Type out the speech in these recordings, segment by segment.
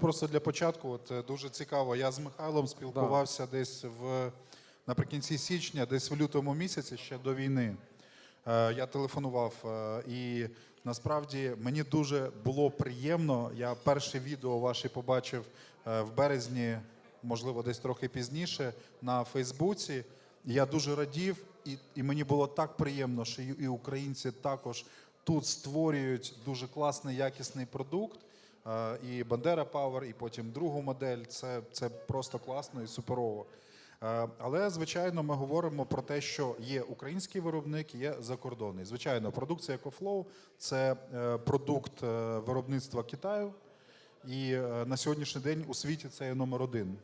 Просто для початку, от е, дуже цікаво. Я з Михайлом спілкувався десь в наприкінці січня, десь в лютому місяці, ще до війни. Е, Я телефонував, е, і насправді мені дуже було приємно. Я перше відео ваше побачив е, в березні, можливо, десь трохи пізніше, на Фейсбуці. Я дуже радів, і, і мені було так приємно, що і українці також тут створюють дуже класний, якісний продукт. Е, І Бандера Power, і потім другу модель. Це, це просто класно і суперово. Е, Але, звичайно, ми говоримо про те, що є український виробник, є закордонний. Звичайно, продукція EcoFlow – це е, продукт виробництва Китаю. І на сьогоднішній день у світі це є номер один.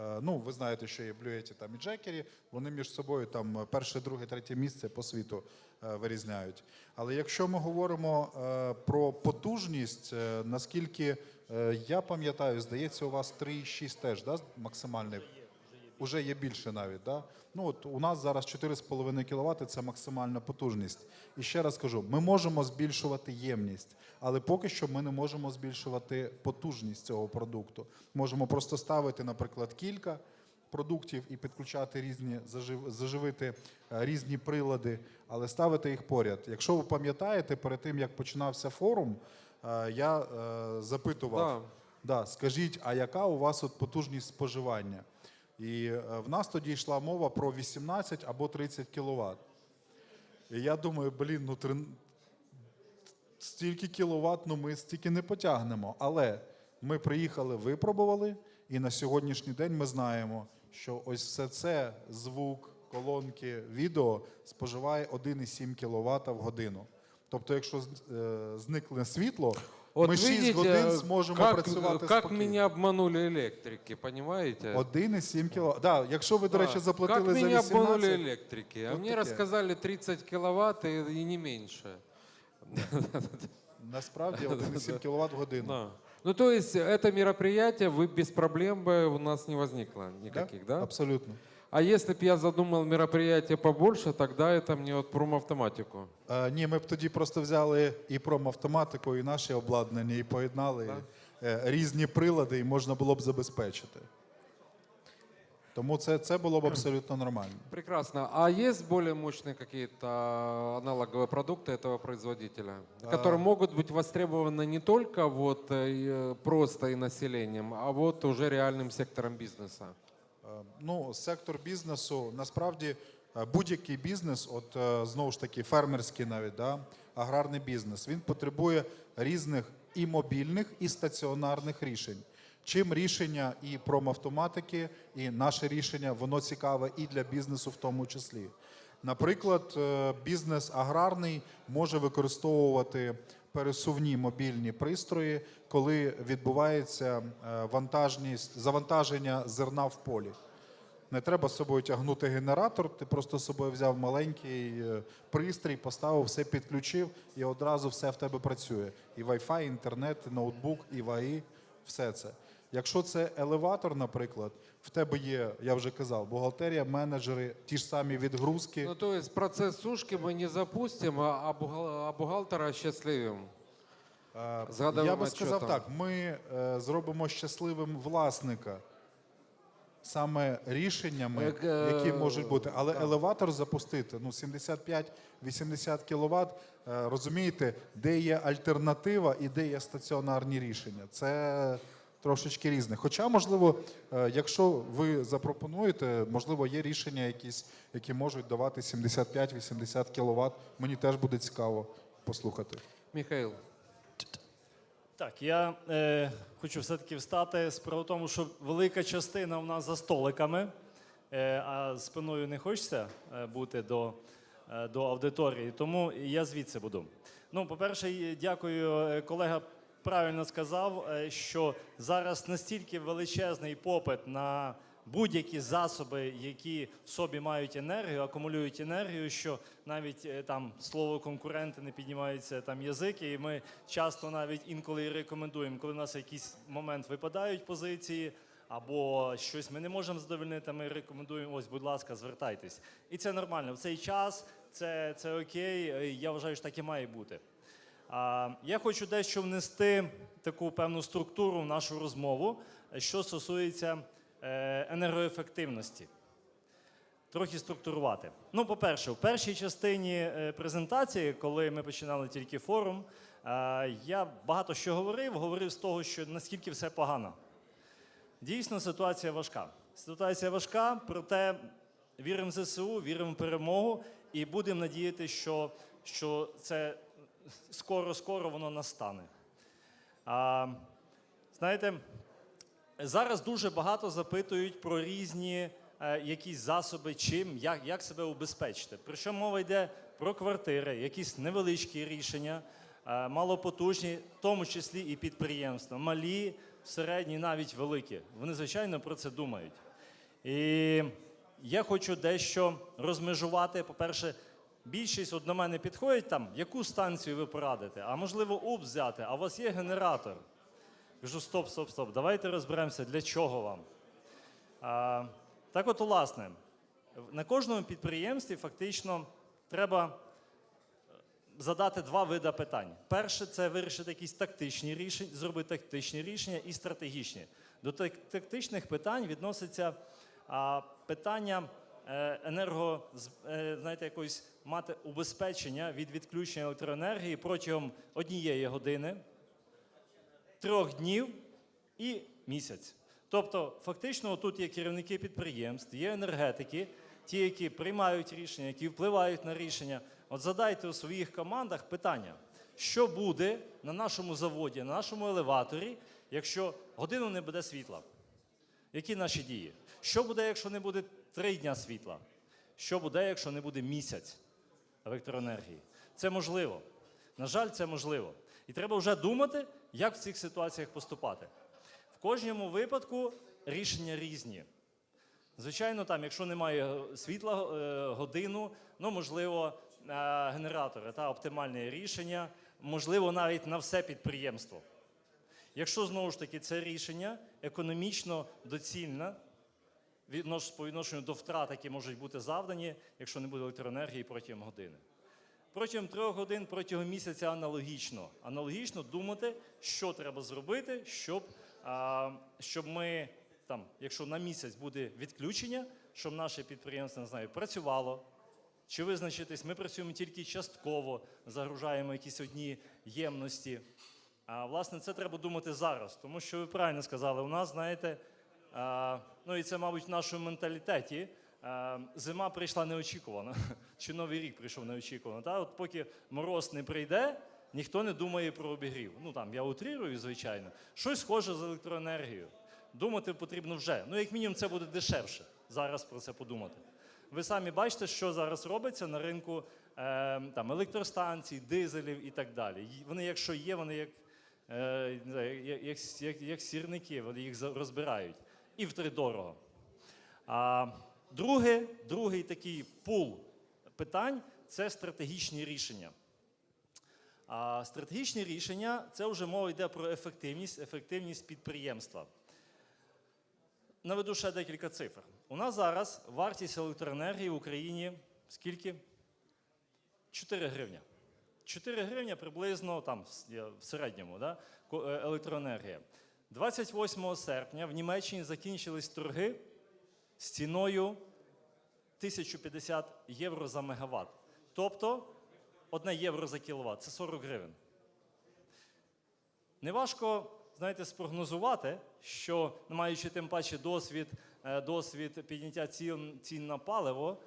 Е, Ну, ви знаєте, що є Блюеті там і Джекері, вони між собою там е, перше, друге, третє місце по світу е, вирізняють. Але якщо ми говоримо про потужність, наскільки я пам'ятаю, здається, у вас 3,6 теж да, максимальний. Уже є більше навіть. Да? Ну, от у нас зараз 4,5 кВт це максимальна потужність. І ще раз кажу: ми можемо збільшувати ємність, але поки що ми не можемо збільшувати потужність цього продукту. Можемо просто ставити, наприклад, кілька продуктів і підключати різні, зажив, заживити е, різні прилади, але ставити їх поряд. Якщо ви пам'ятаєте, перед тим як починався форум, е, я е, запитував. Да, скажіть, а яка у вас от потужність споживання? І е, в нас тоді йшла мова про 18 або 30 кВт. І я думаю, блін, ну три... стільки кіловат, ну ми стільки не потягнемо. Але ми приїхали, випробували, і на сьогоднішній день ми знаємо, що ось все це звук, колонки, відео споживає 1,7 кВт в годину. Тобто, якщо е, зникне світло, Вот ми 6 видите, годин зможемо как, працювати как спокійно. меня обманули электрики, понимаете? 1,7 кВт. Да, якщо ви, до Да. речі, заплатили как за меня 18... обманули электрики? А Вот мне такие. рассказали 30 киловатт и, и не меньше. Насправді 1,7 кВт в годину. Да. Ну, то есть это мероприятие вы без проблем бы у нас не возникло никаких, да? Абсолютно. А если бы я задумал мероприятие побольше, тогда это мне вот промавтоматику. Е, ні, ми б тоді просто взяли і промавтоматику, і наше обладнання, і поєднали е, різні прилади, і можна було б забезпечити. Тому це, це було б абсолютно нормально. Прекрасно. А есть более мощные какие-то аналоговые продукты этого производителя, которые могут быть востребованы не только вот э, просто и населением, а вот уже реальным сектором бизнеса? Е, Ну, сектор бізнесу насправді е, будь-який бізнес, от е, знову ж таки, фермерський навіть, да, аграрний бізнес, він потребує різних і мобільних, і стаціонарних рішень. Чим рішення і промавтоматики, і наше рішення, воно цікаве і для бізнесу в тому числі. Наприклад, бізнес аграрний може використовувати пересувні мобільні пристрої, коли відбувається е, вантажність, завантаження зерна в полі. Не треба з собою тягнути генератор, ти просто з собою взяв маленький е, пристрій, поставив, все підключив, і одразу все в тебе працює. І Wi-Fi, інтернет, і ноутбук, і ВАІ, все це. Якщо це елеватор, наприклад, в тебе є, я вже казав, бухгалтерія, менеджери, ті ж самі відгрузки. Ну, то есть процесс сушки мы не запустим, а, а бухгал- а бухгалтера осчастливим. Е, з Я би сказав отчетом. так: ми е, зробимо щасливим власника саме рішеннями, Як, е, які можуть бути. Але елеватор запустити ну 75-80 кВт, е, розумієте, де є альтернатива і де є стаціонарні рішення. Це трошечки різне. Хоча, можливо, е, якщо ви запропонуєте, можливо, є рішення якісь, які можуть давати 75-80 кВт. Мені теж буде цікаво послухати. Михаил, Так, я е, хочу все-таки встати. Справа в тому, що велика частина у нас за столиками, е, а спиною не хочеться е, бути до, е, до аудиторії, тому я звідси буду. Ну, по-перше, дякую, е, колега правильно сказав, е, що зараз настільки величезний попит на будь-які засоби, які в собі мають енергію, акумулюють енергію, що навіть е, там слово конкуренти не піднімаються там язики, і ми часто навіть інколи рекомендуємо, коли в нас якийсь момент випадають позиції. Або щось ми не можемо задовольнити, ми рекомендуємо, ось, будь ласка, звертайтесь. І це нормально. В цей час це, це окей. е, Я вважаю, що так і має бути. Я хочу дещо внести таку певну структуру в нашу розмову, е, що стосується е, енергоефективності. Трохи структурувати. Ну, по-перше, в першій частині е, презентації, коли ми починали тільки форум, я багато що говорив, говорив з того, що наскільки все погано. Дійсно, ситуація важка. Ситуація важка, проте віримо в ЗСУ, віримо в перемогу і будемо надіятися, що, що це скоро-скоро воно настане. А, знаєте, зараз дуже багато запитують про різні е, якісь засоби, чим, як, як себе убезпечити. Причому мова йде про квартири, якісь невеличкі рішення, е, малопотужні, в тому числі і підприємства, малі, середні, навіть великі. Вони, звичайно, про це думають. І я хочу дещо розмежувати. По-перше, більшість от до мене підходять там, яку станцію ви порадите, а можливо, УП взяти, а у вас є генератор. Кажу, стоп, стоп, стоп, давайте розберемося, для чого вам. А, так от, власне, на кожному підприємстві фактично треба е, задати два види питань. Перше це вирішити якісь тактичні рішення, зробити тактичні рішення і стратегічні. До тактичних питань відноситься а, питання енерго, е, знаєте, якоїсь мати убезпечення від відключення електроенергії протягом однієї години трьох днів і місяць. Тобто, фактично, тут є керівники підприємств, є енергетики, ті, які приймають рішення, які впливають на рішення. От задайте у своїх командах питання, що буде на нашому заводі, на нашому елеваторі, якщо годину не буде світла? Які наші дії? Що буде, якщо не буде три дня світла? Що буде, якщо не буде місяць електроенергії? Це можливо. На жаль, це можливо. І треба вже думати, як в цих ситуаціях поступати. В кожному випадку рішення різні. Звичайно, там, якщо немає світла е, годину, ну можливо, е, генератори та оптимальне рішення, можливо, навіть на все підприємство. Якщо знову ж таки це рішення економічно доцільне по відношенню до втрат, які можуть бути завдані, якщо не буде електроенергії протягом години. Протягом трьох годин, протягом місяця аналогічно. Аналогічно думати, що треба зробити, щоб, а, щоб ми там, якщо на місяць буде відключення, щоб наше підприємство не знаю, працювало. Чи визначитись, ми працюємо тільки частково, загружаємо якісь одні ємності. А власне це треба думати зараз, тому що ви правильно сказали, у нас, знаєте, ну і це, мабуть, в нашому менталітеті. Зима прийшла неочікувано, чи новий рік прийшов неочікувано. Та? От поки мороз не прийде, ніхто не думає про обігрів. Ну там я утрирую, звичайно. Щось схоже з електроенергією. Думати потрібно вже. Ну, як мінімум, це буде дешевше зараз про це подумати. Ви самі бачите, що зараз робиться на ринку е, там, електростанцій, дизелів і так далі. Вони, якщо є, вони як, е, як, як, як, як сірники, вони їх розбирають. І втридорого. А друге, другий такий пул питань це стратегічні рішення. А стратегічні рішення це вже мова йде про ефективність, ефективність підприємства. Наведу ще декілька цифр. У нас зараз вартість електроенергії в Україні скільки? 4 гривня. 4 гривня приблизно там в середньому да, е, електроенергія. 28 серпня в Німеччині закінчились торги з ціною 1050 євро за мегаватт. Тобто 1 євро за кіловат це 40 гривень. Неважко, знаєте, спрогнозувати, що, маючи тим паче досвід, е, досвід підняття цін, цін на паливо,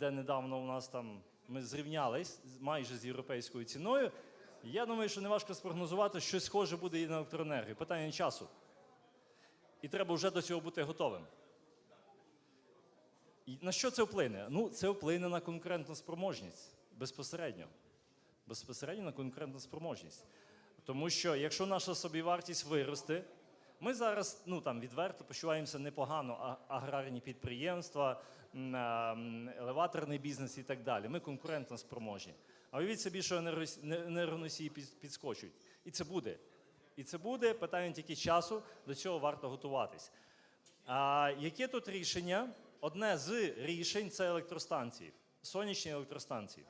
де недавно у нас там ми зрівнялись майже з європейською ціною, я думаю, що неважко спрогнозувати, що схоже буде і на електроенергію. Питання часу. І треба вже до цього бути готовим. І на що це вплине? Ну, це вплине на конкурентну спроможність безпосередньо. Безпосередньо на конкурентну спроможність. Тому що якщо наша собівартість виросте, ми зараз ну, там, відверто почуваємося непогано, а аграрні підприємства, а, елеваторний бізнес і так далі. Ми конкурентно спроможні. А уявіть собі, що енергос- не- енергоносії під- підскочуть. І це буде. І це буде питання тільки часу, до цього варто готуватись. А яке тут рішення? Одне з рішень це електростанції, сонячні електростанції.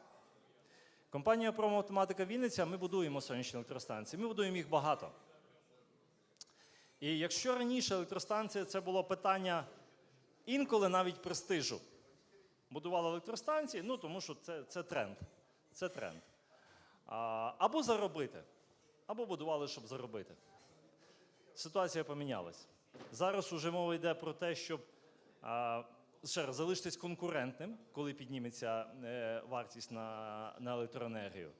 Компанія «Проматематика Вінниця, ми будуємо сонячні електростанції. Ми будуємо їх багато. І якщо раніше електростанція це було питання інколи навіть престижу. Будували електростанції, ну тому що це, це тренд. Це тренд. Або заробити, або будували, щоб заробити. Ситуація помінялась. Зараз уже мова йде про те, щоб ще раз залишитись конкурентним, коли підніметься е, вартість на, на електроенергію.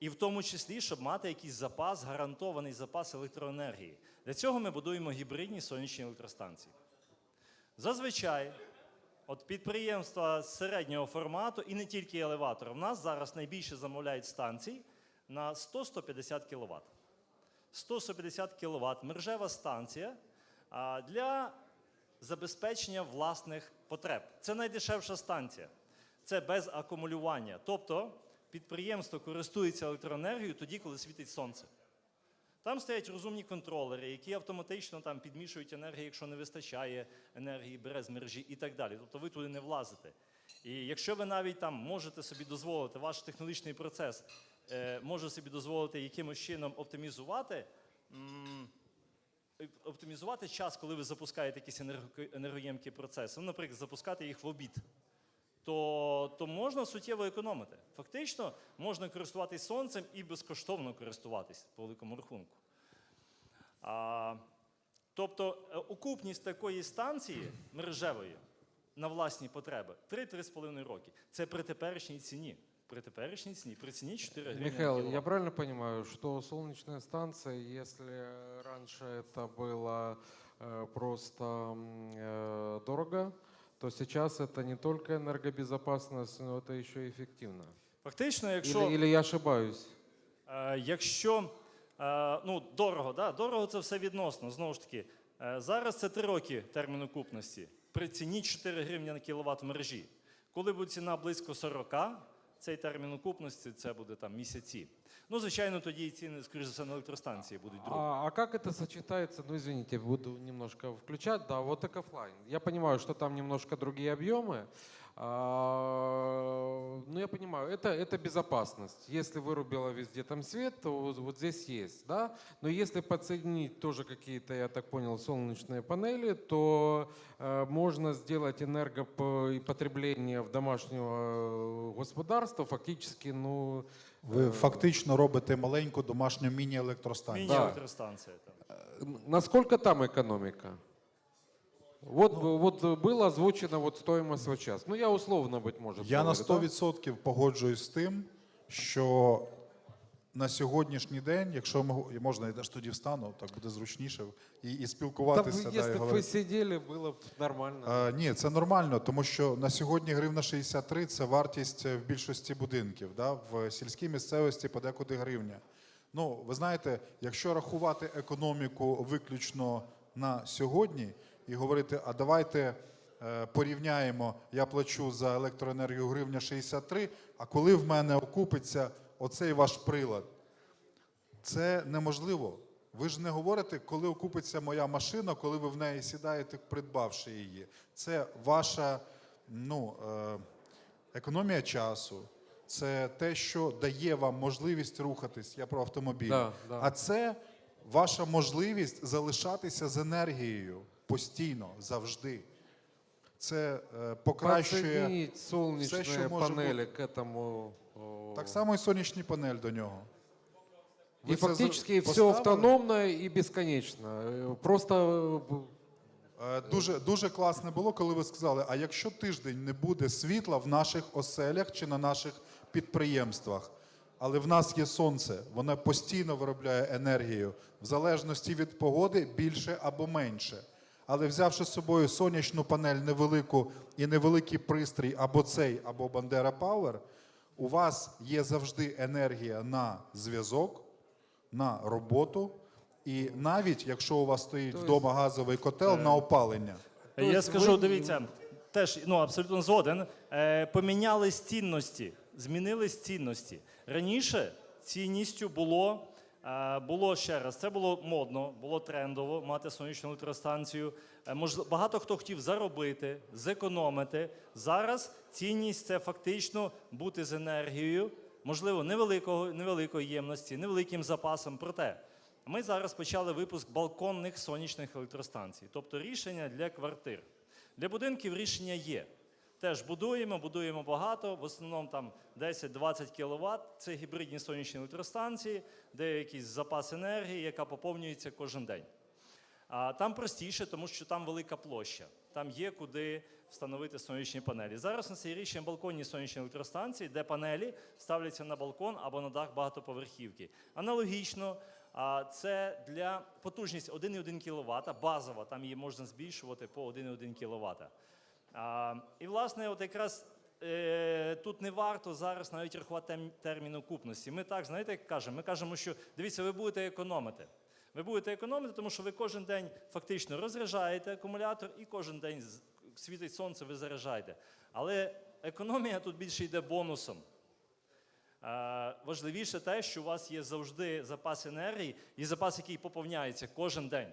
І в тому числі, щоб мати якийсь запас, гарантований запас електроенергії. Для цього ми будуємо гібридні сонячні електростанції. Зазвичай, от підприємства середнього формату і не тільки елеватор. В нас зараз найбільше замовляють станцій на 100-150 кВт. 150 кВт мережева станція для забезпечення власних потреб. Це найдешевша станція. Це без акумулювання. Тобто підприємство користується електроенергією тоді, коли світить сонце. Там стоять розумні контролери, які автоматично там підмішують енергію, якщо не вистачає енергії, бере з мережі і так далі. Тобто ви туди не влазите. І якщо ви навіть там можете собі дозволити, ваш технологічний процес е, може собі дозволити якимось чином оптимізувати, оптимізувати час, коли ви запускаєте якісь енерго- енергоємкі процеси, ну, наприклад, запускати їх в обід то, то можна суттєво економити. Фактично, можна користуватись сонцем і безкоштовно користуватись по великому рахунку. А, тобто, е, окупність такої станції мережевої на власні потреби 3-3,5 роки. Це при теперішній ціні. При теперішній ціні, при ціні 4 гривні. на Михаил, я кіловат. правильно понимаю, что солнечная станция, если раньше это было э, просто м, э, дорого, то сейчас это не только энергобезопасность, но это еще и эффективно. Фактично, якщо. Или, или я ошибаюсь? Е, Якщо е, ну, дорого, да? дорого це все відносно. Знову ж таки, е, зараз це 3 роки термін окупності при ціні 4 гривні на кіловат в мережі. Коли буде ціна близько 40, цей термін окупності це буде там місяці. Ну, звичайно, тоді і ціни, скоріш за все, на електростанції будуть другі. А, а как это сочетается? Ну, извините, буду немножко включать. Да, вот Экофлайн. Я понимаю, что там немножко другие объемы. А, ну, я понимаю, это, это безопасность. Если вырубила везде там свет, то вот, вот здесь есть, да? Но если подсоединить тоже какие-то, я так понял, солнечные панели, то э, можно сделать энергопотребление в домашнего э, господарства фактически, ну, Ви фактично робите маленьку домашню міні-електростанцію. Міні-електростанція. там. Насколько там экономика? Вот, вот было озвучено вот стоимость в час. Ну, я условно, быть может. Я на говорю, да? 100% погоджуюсь з тим, що на сьогоднішній день, якщо ми го- можна, я теж тоді встану, так буде зручніше і, і Да, спілкуватися. вы, да, і если бы вы говорити. сидели, было бы нормально. Е, ні, це нормально, тому що на сьогодні гривна 63 це вартість е, в більшості будинків. Да? В сільській місцевості подекуди гривня. Ну, ви знаєте, якщо рахувати економіку виключно на сьогодні і говорити, а давайте е, порівняємо, я плачу за електроенергію гривня 63, а коли в мене окупиться оцей ваш прилад, це неможливо. Ви ж не говорите, коли окупиться моя машина, коли ви в неї сідаєте, придбавши її. Це ваша ну, е, економія часу. Це те, що дає вам можливість рухатись. Я про автомобіль. Да, да. А це ваша можливість залишатися з енергією постійно, завжди. Це е, покращує Подсоединить солнечные все, що може панели к этому. о, так само і сонячні панель до нього. И Ви це фактически за- все поставили? автономно и бесконечно. Э, Просто э, Е, Дуже, дуже класно було, коли ви сказали: а якщо тиждень не буде світла в наших оселях чи на наших підприємствах, але в нас є сонце, воно постійно виробляє енергію, в залежності від погоди більше або менше. Але взявши з собою сонячну панель невелику і невеликий пристрій, або цей, або Бандера Power, у вас є завжди енергія на зв'язок, на роботу, і навіть якщо у вас стоїть вдома газовий котел на опалення. Е, Я Тобто скажу, ви- дивіться, теж ну, абсолютно згоден. Е, помінялись цінності, змінились цінності. Раніше цінністю було, було ще раз, це було модно, було трендово мати сонячну електростанцію. Е, багато хто хотів заробити, зекономити. Зараз цінність це фактично бути з енергією можливо, невеликого, невеликої ємності, невеликим запасом. Проте ми зараз почали випуск балконних сонячних електростанцій, тобто рішення для квартир. Для будинків рішення є. Теж будуємо, будуємо багато, в основному там 10-20 кВт. Це гібридні сонячні електростанції, де є якийсь запас енергії, яка поповнюється кожен день. А там простіше, тому що там велика площа. Там є куди встановити сонячні панелі. Зараз у нас є балконні сонячні електростанції, де панелі ставляться на балкон або на дах багатоповерхівки. Аналогічно, це для потужність 1,1 кВт, базова, там її можна збільшувати по 1,1 кВт. І, власне, от якраз е, тут не варто зараз навіть рахувати термін окупності. Ми так, знаєте, як кажемо? Ми кажемо, що дивіться, ви будете економити. Ви будете економити, тому що ви кожен день фактично розряджаєте акумулятор і кожен день світить сонце, ви заряджаєте. Але економія тут більше йде бонусом. Важливіше те, що у вас є завжди запас енергії і запас, який поповняється кожен день.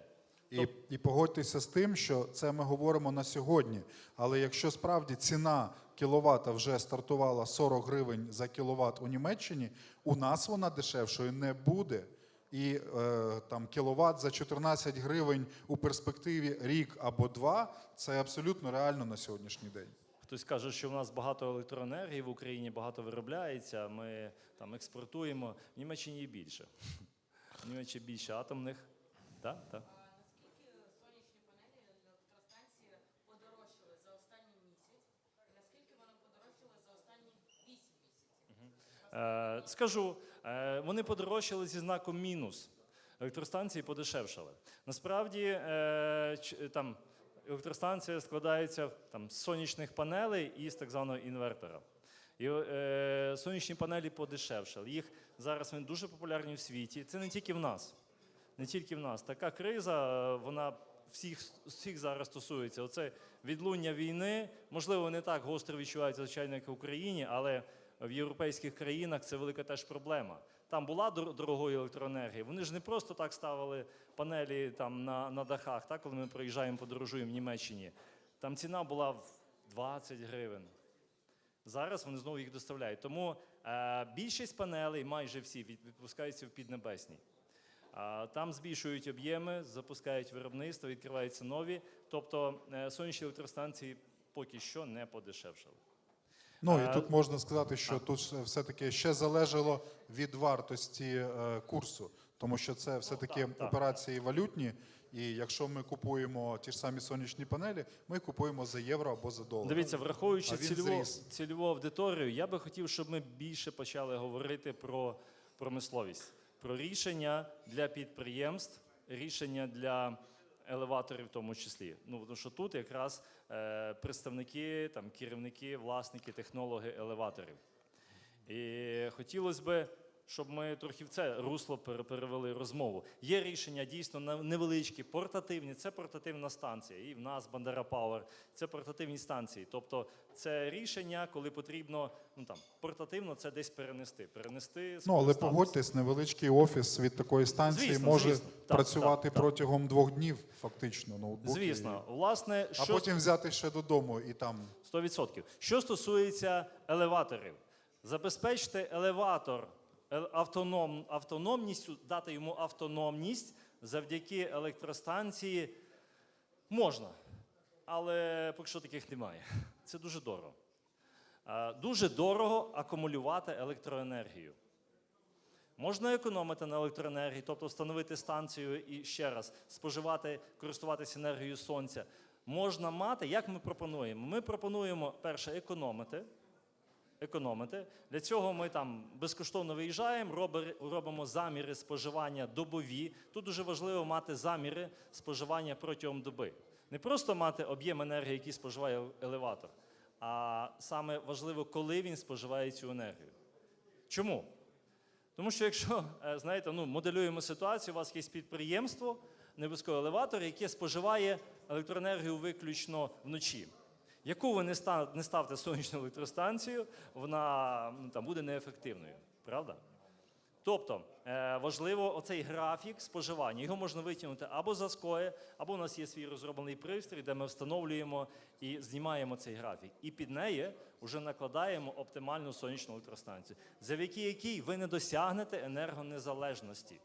І, і погодьтеся з тим, що це ми говоримо на сьогодні. Але якщо справді ціна кіловата вже стартувала 40 гривень за кіловат у Німеччині, у нас вона дешевшою не буде. І е, там кіловат за 14 гривень у перспективі рік або два це абсолютно реально на сьогоднішній день. Хтось каже, що в нас багато електроенергії в Україні, багато виробляється. Ми там експортуємо. В Німеччині більше. В Німеччині більше атомних. Так, так. Наскільки сонячні панелі електростанції подорожчали за останній місяць? Наскільки вони подорожчали за останні 8 місяців? Е, скажу, е, вони подорожчали зі знаком мінус. Електростанції подешевшали. Насправді е, там електростанція складається там, з сонячних панелей і з так званого інвертора. І е, сонячні панелі подешевшали. Їх зараз вони дуже популярні в світі. Це не тільки в нас. Не тільки в нас. Така криза, е, вона всіх, всіх зараз стосується. Оце відлуння війни, можливо, не так гостро відчувається, звичайно, як в Україні, але в європейських країнах це велика теж проблема. Там була дор- дорогої електроенергії. Вони ж не просто так ставили панелі там на, на дахах, так, коли ми проїжджаємо, подорожуємо в Німеччині. Там ціна була в 20 гривень. Зараз вони знову їх доставляють. Тому е, більшість панелей, майже всі, відпускаються в Піднебесній. А, Там збільшують об'єми, запускають виробництво, відкриваються нові. Тобто е, сонячні електростанції поки що не подешевшали. Ну і тут можна сказати, що тут все- все-таки ще залежало від вартості е, курсу, тому що це все-таки так, так. операції валютні. І якщо ми купуємо ті ж самі сонячні панелі, ми купуємо за євро або за долар. Дивіться, враховуючи цільову, цільову аудиторію, я би хотів, щоб ми більше почали говорити про промисловість, про рішення для підприємств, рішення для елеваторів, в тому числі. Ну тому що тут якраз е, представники, там керівники, власники, технологи елеваторів. І хотілося б, щоб ми трохи в це русло перевели розмову. Є рішення дійсно невеличкі, портативні. Це портативна станція. І в нас Бандера Пауер. Це портативні станції. Тобто це рішення, коли потрібно, ну там портативно це десь перенести. Перенести Ну але погодьтесь, невеличкий офіс від такої станції Звісно, може звісно. Працювати так, так. протягом двох днів, фактично. Ноутбуки. Звісно, власне, А що потім взяти ще додому і там 100%. Що стосується елеваторів, забезпечте елеватор автоном, автономністю, дати йому автономність завдяки електростанції можна, але поки що таких немає. Це дуже дорого. Е, Дуже дорого акумулювати електроенергію. Можна економити на електроенергії, тобто встановити станцію і ще раз споживати, користуватися енергією сонця. Можна мати, як ми пропонуємо? Ми пропонуємо перше економити. Економити. Для цього ми там безкоштовно виїжджаємо, робимо заміри споживання добові. Тут дуже важливо мати заміри споживання протягом доби. Не просто мати об'єм енергії, який споживає елеватор, а саме важливо, коли він споживає цю енергію. Чому? Тому що якщо, е, знаєте, ну, моделюємо ситуацію, у вас є підприємство, не обов'язково елеватор, яке споживає електроенергію виключно вночі. Яку ви не ставте сонячну електростанцію, вона ну, там, буде неефективною, правда? Тобто е, важливо оцей графік споживання. Його можна витягнути або за скої, або у нас є свій розроблений пристрій, де ми встановлюємо і знімаємо цей графік. І під неї вже накладаємо оптимальну сонячну електростанцію, завдяки якій ви не досягнете енергонезалежності.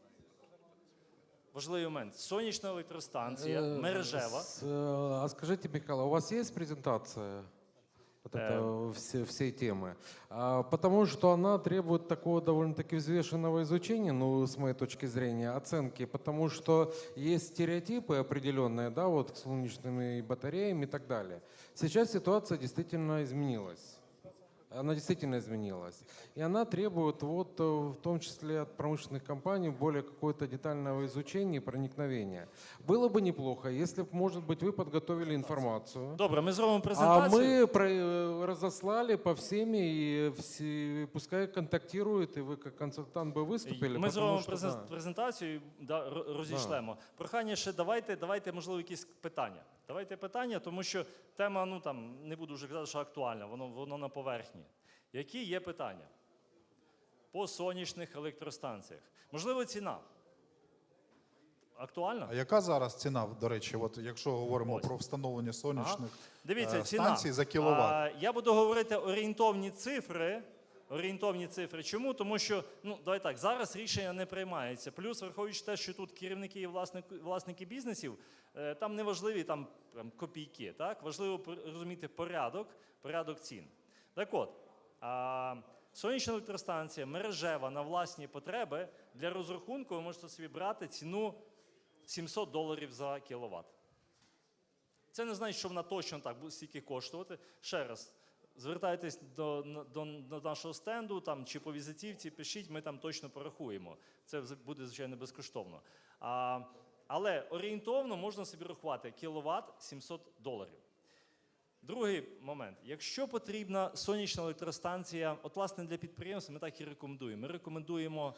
Важливий момент. Сонячна електростанція Э, мережева. с- э, А скажите, Михаил, у вас есть презентация вот это, все, всей темы? А, Потому что она требует такого довольно-таки взвешенного изучения, ну, с моей точки зрения, оценки, потому что есть стереотипы определенные, да, вот к солнечными батареями и так далее. Сейчас ситуация действительно изменилась. Она действительно изменилась. И она требует, вот, э, в том числе от промышленных компаний, более какое-то детального изучения и проникновения. Было бы неплохо, если бы, может быть, вы подготовили информацию. Добре, ми зробимо А презентацію. мы про- э, разослали по всеми, и все, пускай контактируют, и вы как консультант бы выступили. Ми потому зробимо что, презен- да. презентацію, да, ро- розійшлемо. Прохання ще давайте, давайте, можливо, якісь питання. Давайте питання, тому що тема, ну там не буду вже казати, що актуальна, воно, воно на поверхні. Які є питання по сонячних електростанціях? Можливо, ціна. Актуальна? А яка зараз ціна, до речі, от якщо говоримо Ось. про встановлення сонячних Дивіться, е, ціна. станцій за кіловат? А, я буду говорити орієнтовні цифри. Орієнтовні цифри. Чому? Тому що ну давай так, зараз рішення не приймається. Плюс, враховуючи те, що тут керівники і власники, власники бізнесів, е, там не важливі там, прям копійки. Так? Важливо розуміти порядок, порядок цін. Так от, сонячна електростанція мережева на власні потреби для розрахунку ви можете собі брати ціну 700 доларів за кіловат. Це не значить, що вона точно так буде стільки коштувати. Ще раз, звертайтесь до, до, до нашого стенду там, чи по візитівці, пишіть, ми там точно порахуємо. Це буде, звичайно, безкоштовно. А, але орієнтовно можна собі рахувати кіловат 700 доларів. Другий момент. Якщо потрібна сонячна електростанція, от власне для підприємств ми так і рекомендуємо. Ми рекомендуємо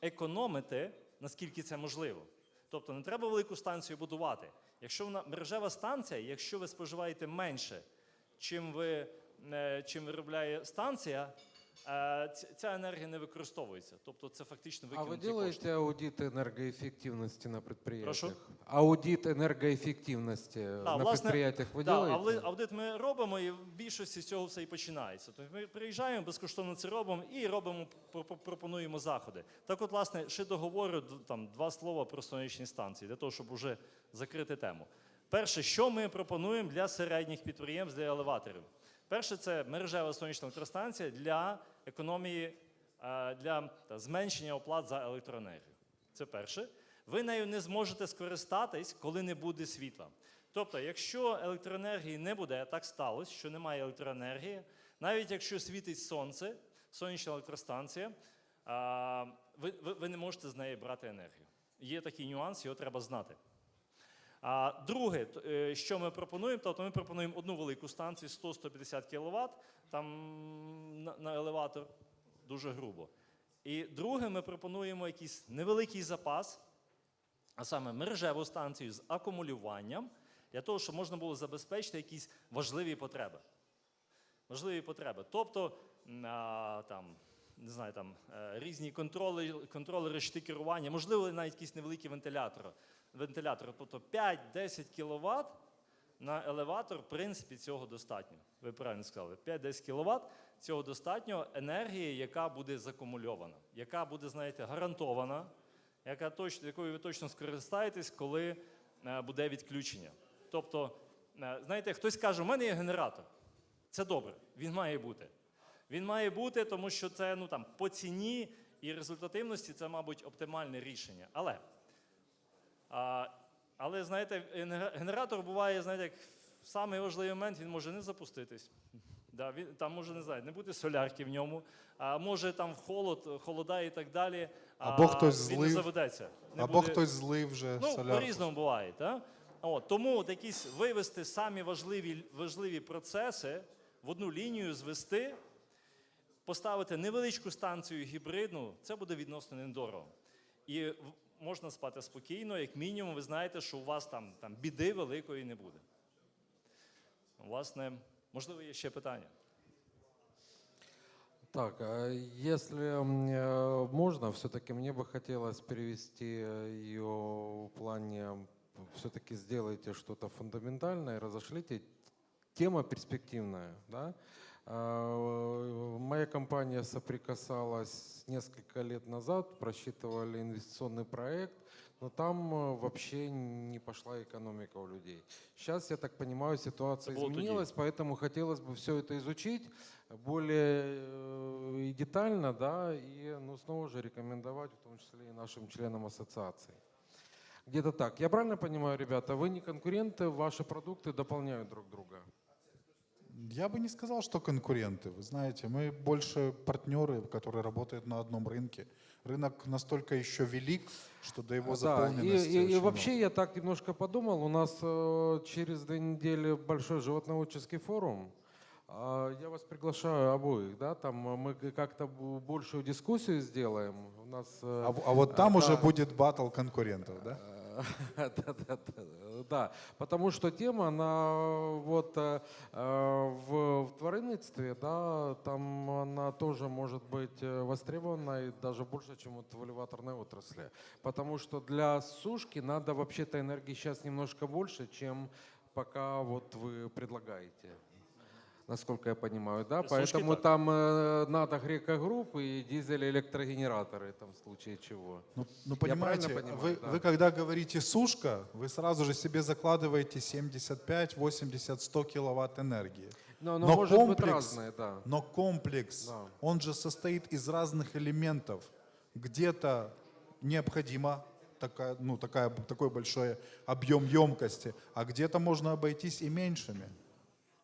економити, наскільки це можливо. Тобто не треба велику станцію будувати. Якщо вона мережева станція, якщо ви споживаєте менше, чим, ви, е, чим виробляє станція, ця енергія не використовується. Тобто це фактично А вы викинуті делаете кошти. аудит энергоэффективности на предприятиях? Прошу? Аудит энергоэффективности Да, на власне, предприятиях вы да, делаете? авли- аудит ми робимо, і в більшості з цього все і починається. Тобто ми приїжджаємо, безкоштовно це робимо і робимо, про- про- пропонуємо заходи. Так от, власне, ще договорю д- там два слова про сонячні станції, для того, щоб вже закрити тему. Перше, що ми пропонуємо для середніх підприємств, для елеваторів? Перше, це мережева сонячна електростанція для економії, е, для зменшення оплат за електроенергію. Це перше. Ви нею не зможете скористатись, коли не буде світла. Тобто, якщо електроенергії не буде, так сталося, що немає електроенергії, навіть якщо світить сонце, сонячна електростанція, ви, ви, ви не можете з неї брати енергію. Є такий нюанс, його треба знати. А друге, е, що ми пропонуємо, тобто ми пропонуємо одну велику станцію 100-150 кВт, там на, елеватор дуже грубо. І друге, ми пропонуємо якийсь невеликий запас, а саме мережеву станцію з акумулюванням, для того, щоб можна було забезпечити якісь важливі потреби. Важливі потреби. Тобто, там, не знаю, там, е, різні контролери щити керування, можливо, навіть якісь невеликі вентилятори. Вентилятори, тобто 5-10 кВт на елеватор, в принципі, цього достатньо. Ви правильно сказали, 5-10 кВт цього достатньо енергії, яка буде закумульована, яка буде, знаєте, гарантована, яка точно, якою ви точно скористаєтесь, коли е, буде відключення. Тобто, е, знаєте, хтось каже, у мене є генератор. Це добре, він має бути. Він має бути, тому що це ну, там, по ціні і результативності це, мабуть, оптимальне рішення. Але, а, але знаєте, генератор буває, знаєте, як в самий важливий момент він може не запуститись. Да, він, там може не знаю, не бути солярки в ньому, а може там холод, холода і так далі. Або а, хтось він не заведеться. Не Або буде- хтось злив вже Ну, солярку. по-різному буває, так? От, тому от якісь вивести самі важливі, важливі процеси в одну лінію звести, поставити невеличку станцію гібридну, це буде відносно недорого. І можна спати спокійно, як мінімум, ви знаєте, що у вас там, там біди великої не буде. Власне, можливо, є ще питання. Так, если э, можно, все-таки мне бы хотелось перевести ее в плане, все-таки сделайте что-то фундаментальное, разошлите. Тема перспективная, да? А, Моя компания соприкасалась несколько лет назад, просчитывали инвестиционный проект, но там э, вообще не пошла экономика у людей. Сейчас, я так понимаю, ситуация Это изменилась, поэтому хотелось бы все это изучить более э, и детально, да, и ну, снова же рекомендовать, в том числе и нашим членам ассоциации. Где-то так. Я правильно понимаю, ребята, вы не конкуренты, ваши продукты дополняют друг друга? Я бы не сказал, что конкуренты. Вы знаете, мы больше партнеры, которые работают на одном рынке. Рынок настолько еще велик, что до его Да, и, заполненности и- и очень вообще много. я так немножко подумал, у нас э, через две недели большой животноводческий форум. А, Я вас приглашаю обоих, да, там э, мы как-то большую дискуссию сделаем. У нас э, А, а вот там уже да. будет батл конкурентов, да? Да, да, да, да, да, потому что тема, она вот э, э, в, в тваринництве, да, там она тоже может быть э, востребована и даже больше, чем вот в элеваторной отрасли. Потому что для сушки надо вообще-то энергии сейчас немножко больше, чем пока вот вы предлагаете. Насколько я понимаю, да? Для сушки Поэтому так. там э, надо грекогруппы и дизель-электрогенераторы, там в случае чего. Ну, ну, понимаете, понимаю, вы, да. вы когда говорите сушка, вы сразу же себе закладываете 75, 80, 100 киловатт энергии. Но, но, Но может быть комплекс- разные, да. Но комплекс, Да. он же состоит из разных элементов. Где-то необходимо такая, ну, такая, такой большой объем емкости, а где-то можно обойтись и меньшими.